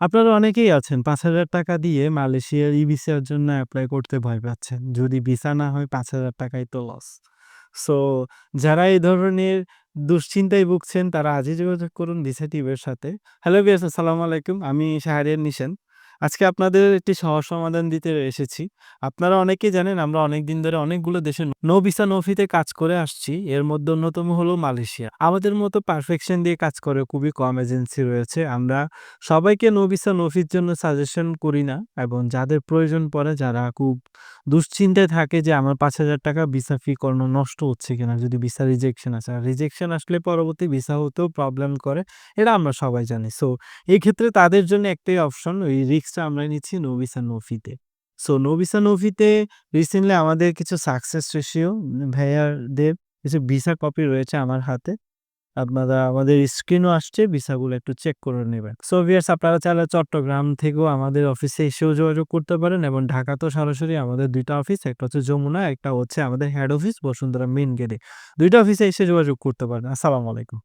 আপনারা অনেকেই আছেন ৳৫,০০০ দিয়ে মালয়েশিয়ার ই-ভিসার জন্য অ্যাপ্লাই করতে ভয় পাচ্ছেন। যদি ভিসা না হয় পাঁচ হাজার টাকাই তো লস। সো যারা এই ধরনের দুশ্চিন্তায় ভুগছেন তারা আজই যোগাযোগ করুন ভিসা টিভের সাথে। হ্যালো বিয়াস আসসালামু আলাইকুম। আমি শাহরিয়ার নিশান। আজকে আপনাদের একটি সহজ সমাধান দিতে এসেছি। আপনারা অনেকেই জানেন আমরা অনেক দিন ধরে অনেকগুলো দেশে নো ভিসা, নো ফিতে কাজ করে আসছি। এর মধ্যে অন্যতম হলো মালয়েশিয়া। আমাদের মতো পারফেকশন দিয়ে কাজ করে খুবই কম এজেন্সি রয়েছে। আমরা সবাইকে নো ভিসা, নো ফির জন্য সাজেশন করি না এবং যাদের প্রয়োজন পড়ে যারা খুব দুশ্চিন্তায় থাকে যে আমার ৳৫,০০০ ভিসা ফি করানো নষ্ট হচ্ছে কিনা যদি ভিসা রিজেকশন আসে। আর রিজেকশন আসলে পরবর্তী ভিসা হতেও প্রবলেম করে। এটা আমরা সবাই জানি। সো এই ক্ষেত্রে তাদের জন্য একটাই অপশন ওই রিস্কটা আমরা নিচ্ছি নো ভিসা নো ফিতে। সো নো ভিসা নো ফিতে রিসেন্টলি আমাদের কিছু সাকসেস রেশিও ভাইয়াদের কিছু ভিসা কপি রয়েছে আমার হাতে। আপনারা আমাদের স্ক্রিনও আসছে ভিসাগুলো একটু চেক করে নেবেন। সো ভিয়ার্স আপনারা চাইলে চট্টগ্রাম থেকেও আমাদের অফিসে এসেও যোগাযোগ করতে পারেন এবং ঢাকা তো সরাসরি আমাদের দুইটা অফিস। একটা হচ্ছে যমুনা, একটা হচ্ছে আমাদের হেড অফিস বসুন্ধরা মেন গেটে। ২ টা অফিসে এসে যোগাযোগ করতে পারেন। আসসালামু আলাইকুম।